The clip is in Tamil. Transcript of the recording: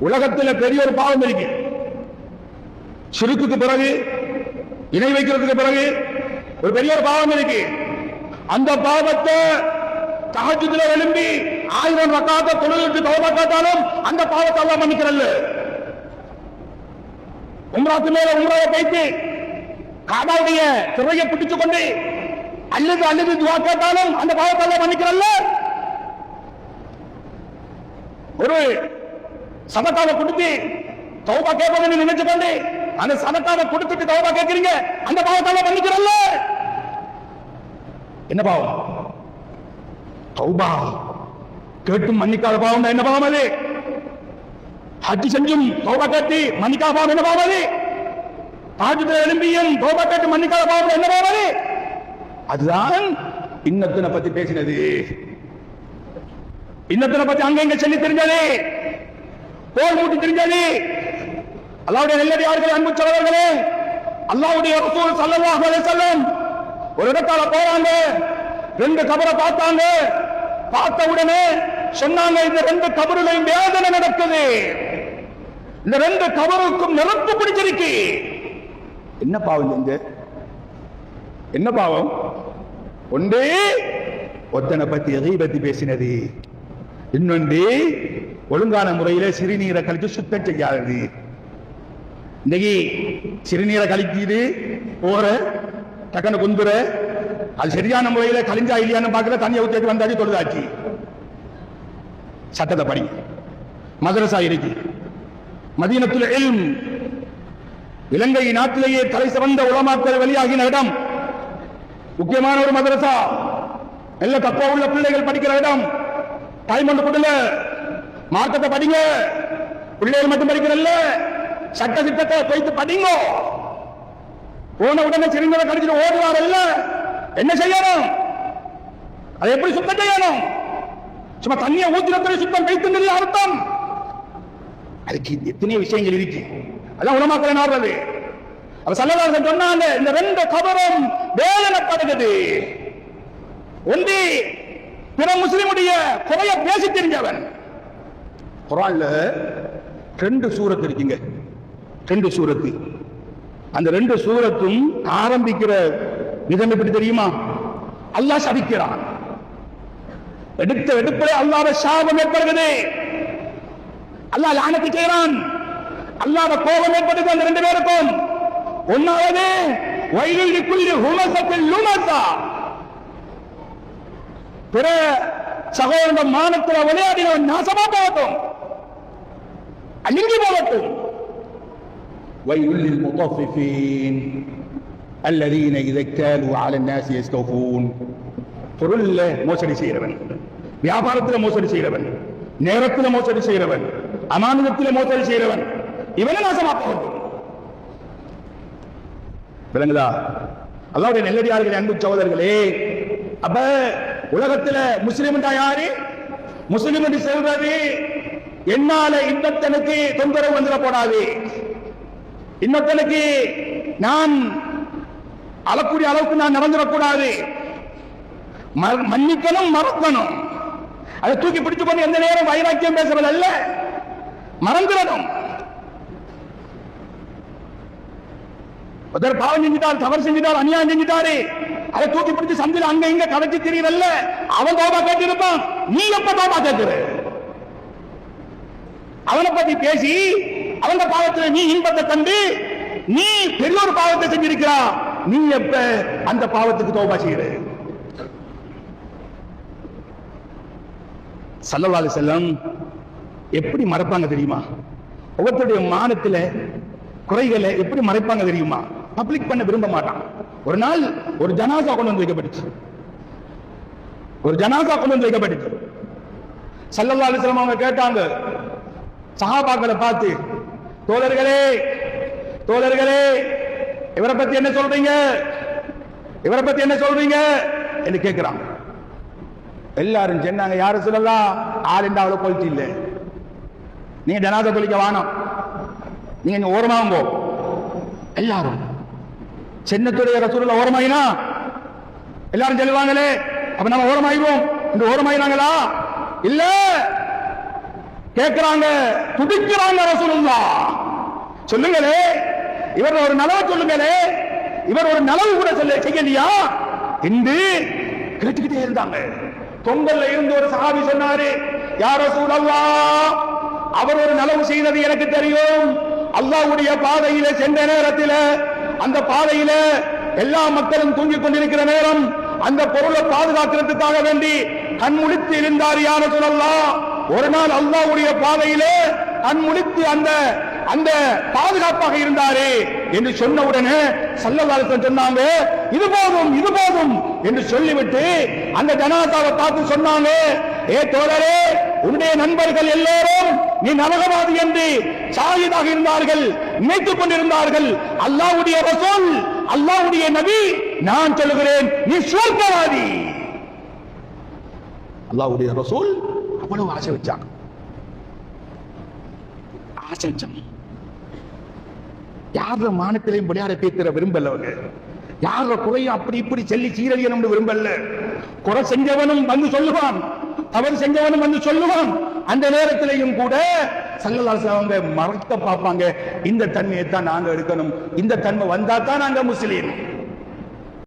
உலகத்துல பெரிய ஒரு பாவம் இருக்கு. சிறுக்குக்கு பிறகு இணை வைக்கிறதுக்கு பிறகு ஒரு பெரிய ஒரு பாவம் இருக்கு. அந்த பாவத்தை தஹஜுதுல எழும்பி ஆயிரம் ரக்காத்த தொழிலுக்கு தௌபா காட்டாலும் அந்த பாவத்தை எல்லாம் மன்னிக்கிறல்ல உம்ராத்து மேல உம்ராவை வைத்து காபாவுடைய திரையை பிடித்துக் கொண்டு அல்லது அல்லது துவா கேட்டாலும் அந்த பாவத்தை அல்ல மன்னிக்கிறல்ல ஒரு சதக்காவை கொடுத்து தௌபா கேட்பதை நினைச்சு கொண்டு அந்த சதக்காவை கொடுத்துட்டு தௌபா கேட்கிறீங்க. அந்த பாவத்தால பண்ணிக்கிறல்ல என்ன பாவம்? தௌபா கேட்டும் மன்னிக்காத பாவம் என்ன பாவம் அது? ஹஜ் செஞ்சும் தௌபா கேட்டு மன்னிக்காத பாவம் என்ன பாவம் அது? தாஜுல எழும்பியும் தௌபா கேட்டு மன்னிக்காத பாவம் என்ன பாவம் அது? அதுதான் இன்னத்தினை பத்தி பேசினது. இன்னத்தினை பத்தி அங்க இங்க சொல்லி தெரிஞ்சது. போர் மூட்டி தெரிஞ்சது. அல்லாவுடைய நெல்லடியார்கள் அன்பு சகோதரர்களே அல்லாவுடைய ரசூல் ஸல்லல்லாஹு அலைஹி வஸல்லம் ஒரு இடத்தால போறாங்க ரெண்டு கபரை பார்த்தாங்க. பார்த்த உடனே சொன்னாங்க இந்த ரெண்டு கபறுலையும் வேதனை நடக்குது. இந்த ரெண்டு கபருக்கும் நெருப்பு பிடிச்சிருக்கு. என்ன பாவம் செஞ்ச என்ன பாவம்? ஒன்றே ஒத்தனை பத்தி எதை பத்தி பேசினது? இன்னொன்று ஒழுங்கான முறையில சிறுநீரை கழித்து சுத்தம் செய்யாது இன்னைக்கு சிறுநீரை கழிக்குது போற டக்குன்னு குந்துற அது சரியான முறையில கழிஞ்சா இல்லையான்னு பார்க்கல தண்ணியை ஊற்றி வந்தாச்சு தொழுதாச்சு. சட்டத்தை படி. மதரசா இருக்கு. மதீனத்துல இல்ம். இலங்கை நாட்டிலேயே தலை சிறந்த உலமாக்கள் வெளியாகின இடம். முக்கியமான ஒரு மதரசா. நல்ல தப்பா உள்ள பிள்ளைகள் படிக்கிற இடம். டைம் ஒன்று கொடுங்க. மார்க்கத்தை படிங்க. பிள்ளைகள் மட்டும் படிக்கிறல்ல சட்ட திட்டத்தை போய்த்து படிங்க. போன உடனே சிறுநீரை கடிச்சிட்டு ஓடுவாரல்ல. என்ன செய்யணும்? அதை எப்படி சுத்தம் செய்யணும்? சும்மா தண்ணியை ஊத்தினத்துல சுத்தம் வைத்து அர்த்தம். அதுக்கு எத்தனை விஷயங்கள் இருக்கு. அதான் உணமாக்கல நாடுறது அவர் சல்லதாசன் சொன்னாங்க இந்த ரெண்டு கபரும் வேதனைப்படுகிறது. ஒன்று பிற முஸ்லிமுடைய குறைய பேசி தெரிஞ்சவன். குரான்ல ரெண்டு சூரத்து இருக்குங்க. ரெண்டு சூரத்து. அந்த ரெண்டு சூரத்தும் ஆரம்பிக்கிற விதம் எப்படி தெரியுமா? அல்லாஹ் சபிக்கிறான். எடுத்த எடுப்பிலே அல்லாத சாபம் ஏற்படுகிறது. அல்லாஹ் லானத்து செய்கிறான். அல்லாத கோபம் ஏற்படுது அந்த ரெண்டு பேருக்கும். ஒன்னாவது வயலில் குள்ளி ஹுமசத்தில் லுமசா பிற சகோதர மானத்தில் விளையாடினவன் நாசமா போகட்டும் அழிங்கி போகட்டும் ويل للمطففين الذين إذا اكتالوا على الناس يستوفون பொருள்ல மோசடி செய்கிறவன் வியாபாரத்தில் மோசடி செய்கிறவன் நேரத்தில் மோசடி செய்கிறவன் அமானிதத்தில் மோசடி செய்கிறவன் இவனை நாசமா போகட்டும் விளங்குதா அல்லாவுடைய நெல்லடியார்களே அன்பு சகோதரர்களே அப்ப உலகத்துல முஸ்லிம் யாரு? முஸ்லிம் என்று சொல்றது என்னால இன்னத்தனுக்கு தொந்தரவு வந்துடப்படாது இன்னத்தனுக்கு நான் அளக்கூடிய அளவுக்கு நான் நடந்துடக்கூடாது ம- மன்னிக்கணும் மறக்கணும். அதை தூக்கி பிடிச்சு கொண்டு எந்த நேரம் வைராக்கியம் பேசுறது அல்ல மறந்துடணும் ஒருத்தர் பாவம் செஞ்சிட்டார் தவறு செஞ்சிட்டார் அநியாயம் செஞ்சிட்டாரு. அதை தூக்கி பிடிச்சு சந்தில அங்க இங்க கதைச்சு தெரியல அவன் தோபா கேட்டிருப்பான். நீ எப்ப தோபா கேட்கிற அவனை பத்தி பேசி அவன் பாவத்துல நீ இன்பத்தை தந்து நீ பெரிய ஒரு பாவத்தை செஞ்சிருக்கிறா. நீ எப்ப அந்த பாவத்துக்கு தோபா செய்யற? சல்லல்லாஹு செல்லம் எப்படி மறப்பாங்க தெரியுமா? ஒவ்வொருத்தருடைய மானத்துல குறைகளை எப்படி மறைப்பாங்க தெரியுமா? பப்ளிக் பண்ண விரும்ப மாட்டான். ஒரு நாள் ஒரு ஜனாசா கொண்டு வந்து வைக்கப்பட்டுச்சு. ஒரு ஜனாசா கொண்டு வந்து வைக்கப்பட்டுச்சு. சல்லல்லா அலிஸ்லாம் அவங்க கேட்டாங்க சஹாபாக்களை பார்த்து தோழர்களே தோழர்களே இவரை பத்தி என்ன சொல்றீங்க? இவரை பத்தி என்ன சொல்றீங்க? என்று கேட்கிறான் எல்லாரும் சொன்னாங்க யாரு சொல்லலாம் ஆளுண்டா அவ்வளவு கொள்த்தி இல்லை. நீங்க ஜனாத தொழிக்க வானம். நீங்க ஓரமாக எல்லாரும் சென்னத்துடைய ரசூலுள்ள ஓரமாயினா? எல்லாரும் சொல்லுவாங்களே அப்ப நம்ம ஓரமாயிடுவோம். இந்த ஓரமாயினாங்களா இல்ல. கேட்கிறாங்க துடிக்கிறாங்க ரசூலுல்லா சொல்லுங்களே இவர் ஒரு நலவை சொல்லுங்களே இவர் ஒரு நலவு கூட சொல்ல செய்யலையா? என்று கேட்டுக்கிட்டே இருந்தாங்க. தொங்கல்ல இருந்து ஒரு சஹாபி சொன்னாரு யார சூழல்லா அவர் ஒரு நலவு செய்தது எனக்கு தெரியும். அல்லாஹ்வுடைய பாதையில சென்ற நேரத்தில் அந்த பாதையில எல்லா மக்களும் தூங்கிக் கொண்டிருக்கிற நேரம் அந்த பொருளை பாதுகாக்கிறதுக்காக வேண்டி கண்முழித்து இருந்தார் யார சொல்லலாம் ஒரு நாள் அல்லாவுடைய பாதையிலே கண்முழித்து அந்த அந்த பாதுகாப்பாக இருந்தாரே என்று சொன்ன உடனே சல்லல்லாஹு சொன்னாங்க இது போதும் இது போதும் என்று சொல்லிவிட்டு அந்த ஜனாதாவை பார்த்து சொன்னாங்க ஏ தோழரே உன்னுடைய நண்பர்கள் எல்லோரும் நீ நரகவாதி என்று சாயிதாக இருந்தார்கள் நினைத்துக் கொண்டிருந்தார்கள். அல்லாஹ்வுடைய ரசோல் அல்லாஹ்வுடைய நபி நான் சொல்லுகிறேன் நீ சுவர்க்கவாதி அல்லாஹ்வுடைய ரசூல் அவ்வளவு ஆசை வச்சாங்க. ஆசை வச்சாங்க. யார மானத்திலையும் விளையாட பேத்துற விரும்பல அவங்க. யார குறையும் அப்படி இப்படி சொல்லி சீரழியணும்னு விரும்பல. குறை செஞ்சவனும் வந்து சொல்லுவான் தவறு செஞ்சவனும் வந்து சொல்லுவான். அந்த நேரத்திலையும் கூட சங்கலாசவங்க அவங்க மறக்க பார்ப்பாங்க. இந்த தன்மையை தான் நாங்க எடுக்கணும். இந்த தன்மை வந்தா தான் நாங்க முஸ்லீம்.